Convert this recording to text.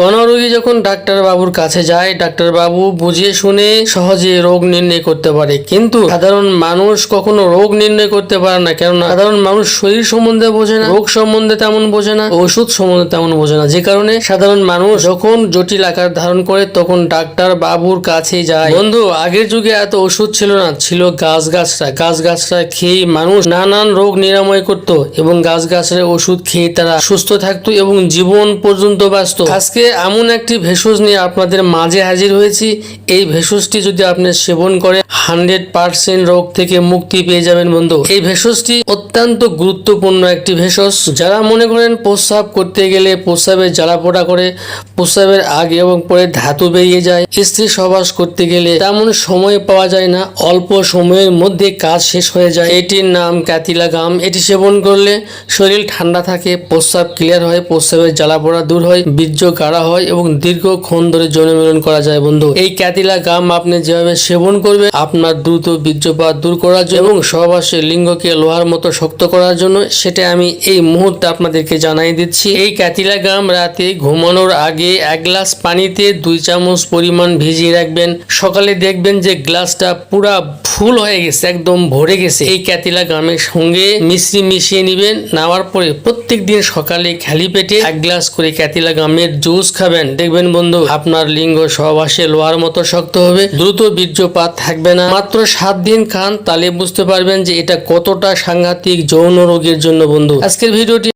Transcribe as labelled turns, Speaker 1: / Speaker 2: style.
Speaker 1: কোন যখন ডাক্তার বাবুর কাছে যায় ডাক্তার বাবু বুঝিয়ে শুনে সহজে রোগ নির্ণয় করতে পারে। কিন্তু সাধারণ মানুষ কখনো রোগ নির্ণয় করতে পারে না। কেননা সাধারণ মানুষ শরীর সম্বন্ধে বোঝে না, রোগ সম্বন্ধে তেমন বোঝে না, ওষুধ সম্বন্ধে তেমন বোঝে না। যে কারণে সাধারণ মানুষ যখন জটিল আকার ধারণ করে, তখন ডাক্তার বাবুর কাছে যায়। বন্ধু, আগের যুগে এত ওষুধ ছিল না, ছিল গাছ গাছরা গাছ গাছরা খেয়ে মানুষ নানান রোগ নিরাময় করত এবং গাছ গাছের ওষুধ খেয়ে তারা সুস্থ থাকতো এবং জীবন পর্যন্ত বাঁচত। আজকে এমন একটি ভেষজ নিয়ে আপনাদের মাঝে হাজির হয়েছি। এই ভেষজটি যদি আপনি সেবন করে হান্ড্রেড পার্সেন্ট রোগ থেকে মুক্তি পেয়ে যাবেন বন্ধু। এই ভেষজটি অত্যন্ত গুরুত্বপূর্ণ একটি ভেষজ। যারা মনে করেন প্রস্রাব করতে গেলে প্রস্রাবের জ্বালা পোড়া করে, প্রস্রাবের আগে এবং পরে ধাতু বেরিয়ে যায়, স্ত্রী সবাস করতে গেলে তেমন সময় পাওয়া যায় না, অল্প সময়ের মধ্যে কাজ শেষ হয়ে যায়। এটির নাম ক্যাতিলা গাম। এটি সেবন করলে শরীর ঠান্ডা থাকে, প্রস্রাব ক্লিয়ার হয়, প্রস্রাবের জ্বালা পোড়া দূর হয়, বীর্য গাঢ়া হয় এবং দীর্ঘক্ষণ ধরে যৌন মিলন করা যায় বন্ধু। এই ক্যাতিলা গাম আপনি যেভাবে সেবন করবেন আপনার দ্রুত বীর্যপাত দূর করার জন্য এবং সহবাসের লিঙ্গকে লোহার মতো শক্ত করার জন্য, সেটা আমি এই মুহূর্তে আপনাদেরকে জানাই দিচ্ছি। এই ক্যাতিলা গ্রাম রাতে ঘুমানোর আগে এক গ্লাস পানিতে দুই চামচ পরিমাণ ভিজিয়ে রাখবেন। সকালে দেখবেন যে গ্লাসটা পুরা ফুল হয়ে গেছে, একদম ভরে গেছে। এই ক্যাতিলা গামের সঙ্গে মিশ্রি মিশিয়ে নেবেন, নেওয়ার পরে প্রত্যেক দিন সকালে খালি পেটে এক গ্লাস করে ক্যাতিলা গামের জুস খাবেন। দেখবেন বন্ধু, আপনার লিঙ্গ সহবাসে লোহার মতো শক্ত হবে, দ্রুত বীর্যপাত থাকবে না। মাত্র সাত দিন খান, তাহলে বুঝতে পারবেন যে এটা কতটা সাংঘাতিক যৌন রোগের জন্য বন্ধু। আজকের ভিডিওটি